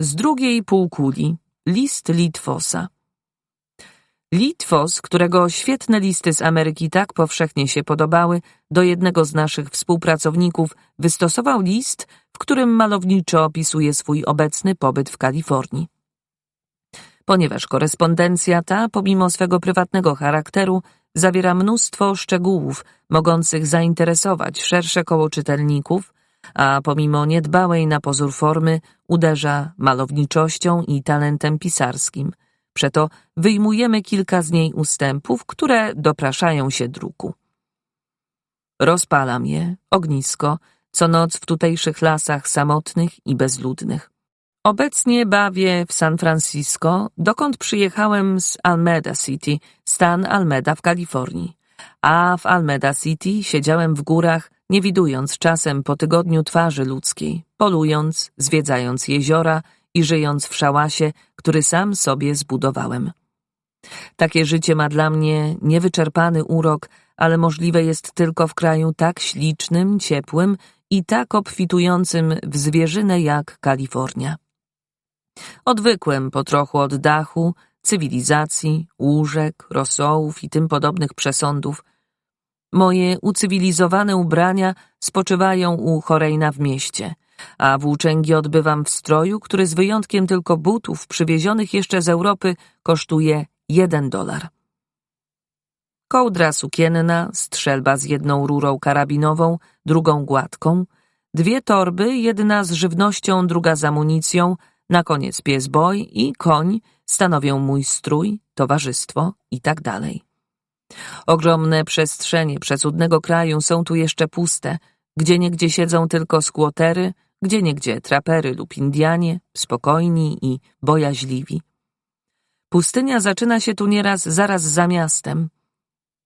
Z drugiej półkuli. List Litwosa. Litwos, którego świetne listy z Ameryki tak powszechnie się podobały, do jednego z naszych współpracowników wystosował list, w którym malowniczo opisuje swój obecny pobyt w Kalifornii. Ponieważ korespondencja ta, pomimo swego prywatnego charakteru, zawiera mnóstwo szczegółów mogących zainteresować szersze koło czytelników, a pomimo niedbałej na pozór formy uderza malowniczością i talentem pisarskim. Przeto wyjmujemy kilka z niej ustępów, które dopraszają się druku. Rozpalam je, ognisko, co noc w tutejszych lasach samotnych i bezludnych. Obecnie bawię w San Francisco, dokąd przyjechałem z Almeda City, stan Almeda w Kalifornii. A w Almeda City siedziałem w górach, nie widując czasem po tygodniu twarzy ludzkiej, polując, zwiedzając jeziora i żyjąc w szałasie, który sam sobie zbudowałem. Takie życie ma dla mnie niewyczerpany urok, ale możliwe jest tylko w kraju tak ślicznym, ciepłym i tak obfitującym w zwierzynę jak Kalifornia. Odwykłem po trochu od dachu, cywilizacji, łóżek, rosołów i tym podobnych przesądów. Moje ucywilizowane ubrania spoczywają u Chorejna w mieście, a włóczęgi odbywam w stroju, który z wyjątkiem tylko butów przywiezionych jeszcze z Europy kosztuje jeden dolar. Kołdra sukienna, strzelba z jedną rurą karabinową, drugą gładką, dwie torby, jedna z żywnością, druga z amunicją, na koniec pies boj i koń stanowią mój strój, towarzystwo i tak dalej. Ogromne przestrzenie przecudnego kraju są tu jeszcze puste, gdzie niegdzie siedzą tylko skłotery, gdzie niegdzie trapery lub Indianie, spokojni i bojaźliwi. Pustynia zaczyna się tu nieraz zaraz za miastem.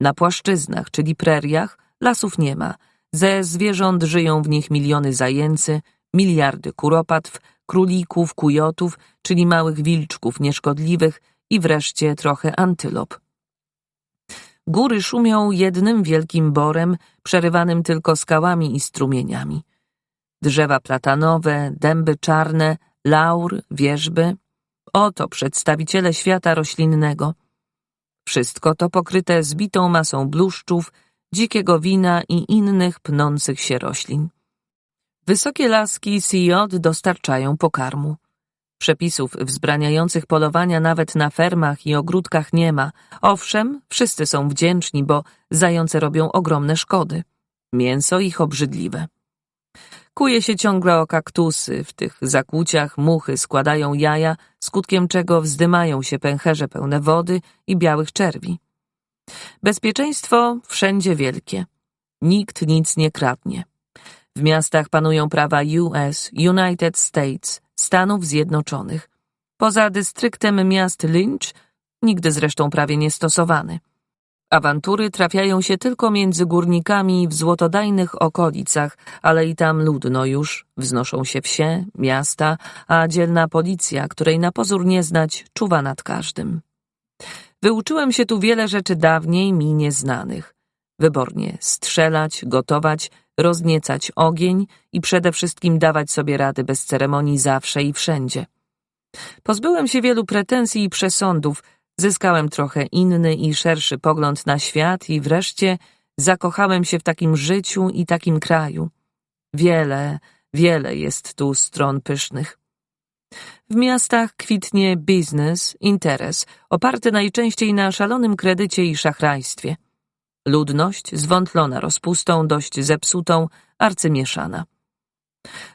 Na płaszczyznach, czyli preriach, lasów nie ma. Ze zwierząt żyją w nich miliony zajęcy, miliardy kuropatw, królików, kujotów, czyli małych wilczków nieszkodliwych i wreszcie trochę antylop. Góry szumią jednym wielkim borem, przerywanym tylko skałami i strumieniami. Drzewa platanowe, dęby czarne, laur, wierzby. Oto przedstawiciele świata roślinnego. Wszystko to pokryte zbitą masą bluszczów, dzikiego wina i innych pnących się roślin. Wysokie laski CJ dostarczają pokarmu. Przepisów wzbraniających polowania nawet na fermach i ogródkach nie ma. Owszem, wszyscy są wdzięczni, bo zające robią ogromne szkody. Mięso ich obrzydliwe. Kuje się ciągle o kaktusy, w tych zakłuciach muchy składają jaja, skutkiem czego wzdymają się pęcherze pełne wody i białych czerwi. Bezpieczeństwo wszędzie wielkie. Nikt nic nie kradnie. W miastach panują prawa US, United States, Stanów Zjednoczonych. Poza dystryktem miast Lynch, nigdy zresztą prawie nie stosowany. Awantury trafiają się tylko między górnikami w złotodajnych okolicach, ale i tam ludno już, wznoszą się wsie, miasta, a dzielna policja, której na pozór nie znać, czuwa nad każdym. Wyuczyłem się tu wiele rzeczy dawniej mi nieznanych. Wybornie strzelać, gotować, rozniecać ogień i przede wszystkim dawać sobie rady bez ceremonii zawsze i wszędzie. Pozbyłem się wielu pretensji i przesądów, zyskałem trochę inny i szerszy pogląd na świat i wreszcie zakochałem się w takim życiu i takim kraju. Wiele, wiele jest tu stron pysznych. W miastach kwitnie biznes, interes, oparty najczęściej na szalonym kredycie i szachrajstwie. Ludność, zwątlona rozpustą, dość zepsutą, arcymieszana.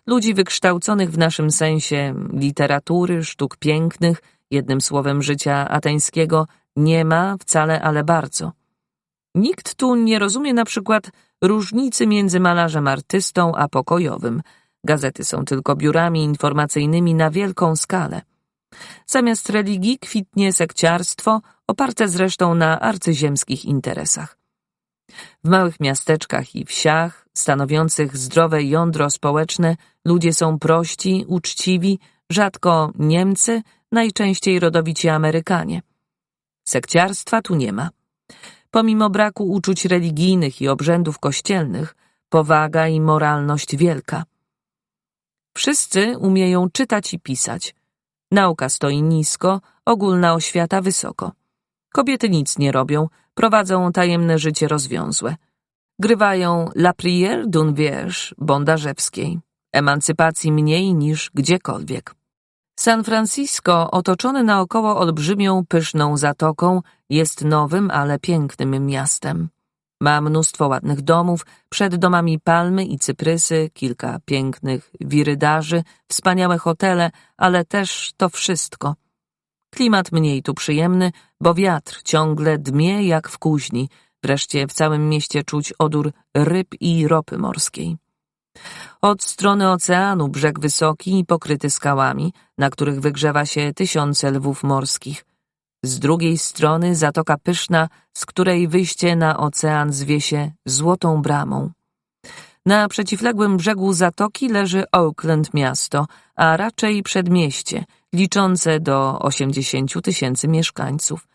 Ludzi wykształconych w naszym sensie literatury, sztuk pięknych, jednym słowem życia ateńskiego, nie ma wcale, ale bardzo. Nikt tu nie rozumie na przykład różnicy między malarzem artystą a pokojowym. Gazety są tylko biurami informacyjnymi na wielką skalę. Zamiast religii kwitnie sekciarstwo, oparte zresztą na arcyziemskich interesach. W małych miasteczkach i wsiach, stanowiących zdrowe jądro społeczne, ludzie są prości, uczciwi, rzadko Niemcy, najczęściej rodowici Amerykanie. Sekciarstwa tu nie ma. Pomimo braku uczuć religijnych i obrzędów kościelnych, powaga i moralność wielka. Wszyscy umieją czytać i pisać. Nauka stoi nisko, ogólna oświata wysoko. Kobiety nic nie robią, prowadzą tajemne życie rozwiązłe. Grywają La Prière d'une Vierge Bondarzewskiej. Emancypacji mniej niż gdziekolwiek. San Francisco, otoczone naokoło olbrzymią, pyszną zatoką, jest nowym, ale pięknym miastem. Ma mnóstwo ładnych domów, przed domami palmy i cyprysy, kilka pięknych wirydarzy, wspaniałe hotele, ale też to wszystko. Klimat mniej tu przyjemny, bo wiatr ciągle dmie jak w kuźni, wreszcie w całym mieście czuć odór ryb i ropy morskiej. Od strony oceanu brzeg wysoki i pokryty skałami, na których wygrzewa się tysiące lwów morskich. Z drugiej strony zatoka pyszna, z której wyjście na ocean zwie się Złotą Bramą. Na przeciwległym brzegu zatoki leży Oakland miasto, a raczej przedmieście, liczące do 80 tysięcy mieszkańców.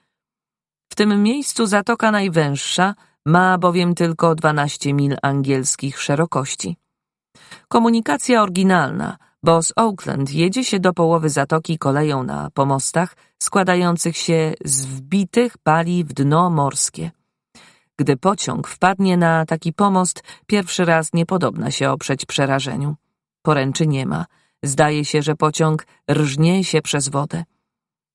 W tym miejscu zatoka najwęższa ma bowiem tylko 12 mil angielskich szerokości. Komunikacja oryginalna, bo z Oakland jedzie się do połowy zatoki koleją na pomostach składających się z wbitych pali w dno morskie. Gdy pociąg wpadnie na taki pomost, pierwszy raz nie podobna się oprzeć przerażeniu. Poręczy nie ma. Zdaje się, że pociąg rżnie się przez wodę.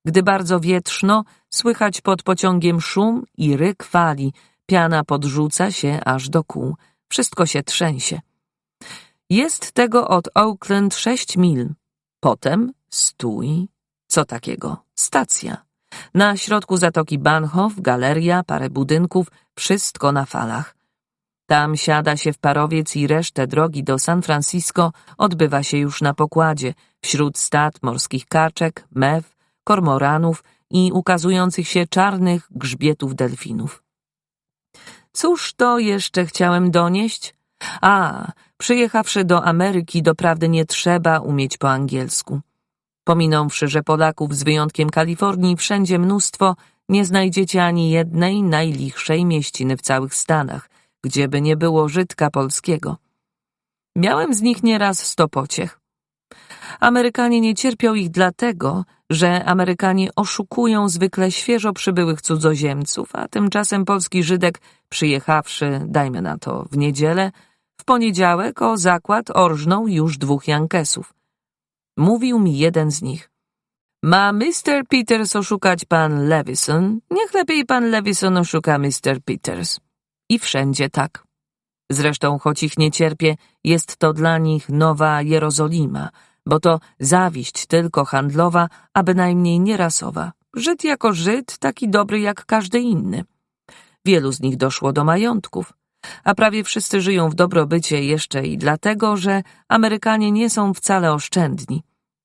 Gdy bardzo wietrzno, słychać pod pociągiem szum i ryk fali, piana podrzuca się aż do kół. Wszystko się trzęsie. Jest tego od Oakland sześć mil. Potem stój. Co takiego? Stacja. Na środku zatoki Bahnhof, galeria, parę budynków, wszystko na falach. Tam siada się w parowiec i resztę drogi do San Francisco odbywa się już na pokładzie, wśród stad morskich kaczek, mew, kormoranów i ukazujących się czarnych grzbietów delfinów. Cóż to jeszcze chciałem donieść? A, przyjechawszy do Ameryki, doprawdy nie trzeba umieć po angielsku. Pominąwszy, że Polaków z wyjątkiem Kalifornii wszędzie mnóstwo, nie znajdziecie ani jednej najlichszej mieściny w całych Stanach, gdzieby nie było Żydka polskiego. Miałem z nich nieraz sto pociech. Amerykanie nie cierpią ich dlatego, że Amerykanie oszukują zwykle świeżo przybyłych cudzoziemców, a tymczasem polski Żydek, przyjechawszy, dajmy na to, w niedzielę, w poniedziałek o zakład orżnął już dwóch Jankesów. Mówił mi jeden z nich. Ma Mr. Peters oszukać pan Levison, niech lepiej pan Levison oszuka Mr. Peters. I wszędzie tak. Zresztą, choć ich nie cierpię, jest to dla nich nowa Jerozolima, bo to zawiść tylko handlowa, a bynajmniej nie rasowa. Żyd jako Żyd, taki dobry jak każdy inny. Wielu z nich doszło do majątków, a prawie wszyscy żyją w dobrobycie jeszcze i dlatego, że Amerykanie nie są wcale oszczędni.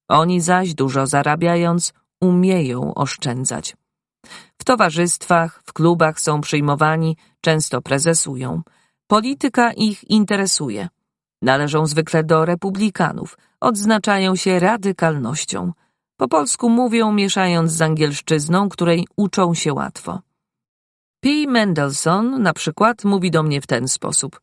Oni zaś, dużo zarabiając, umieją oszczędzać. W towarzystwach, w klubach są przyjmowani, często prezesują. Polityka ich interesuje. Należą zwykle do republikanów, odznaczają się radykalnością. Po polsku mówią, mieszając z angielszczyzną, której uczą się łatwo. P. Mendelssohn na przykład mówi do mnie w ten sposób.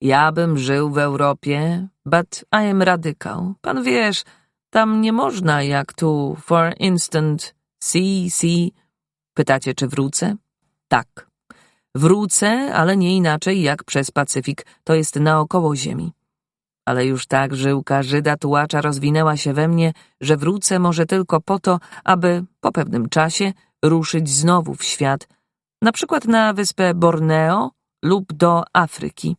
Ja bym żył w Europie, but I am radykał. Pan wiesz, tam nie można jak tu, for instant, see, see. Pytacie, czy wrócę? Tak. Wrócę, ale nie inaczej jak przez Pacyfik, to jest naokoło ziemi. Ale już tak żyłka Żyda tułacza rozwinęła się we mnie, że wrócę może tylko po to, aby po pewnym czasie ruszyć znowu w świat, na przykład na wyspę Borneo lub do Afryki.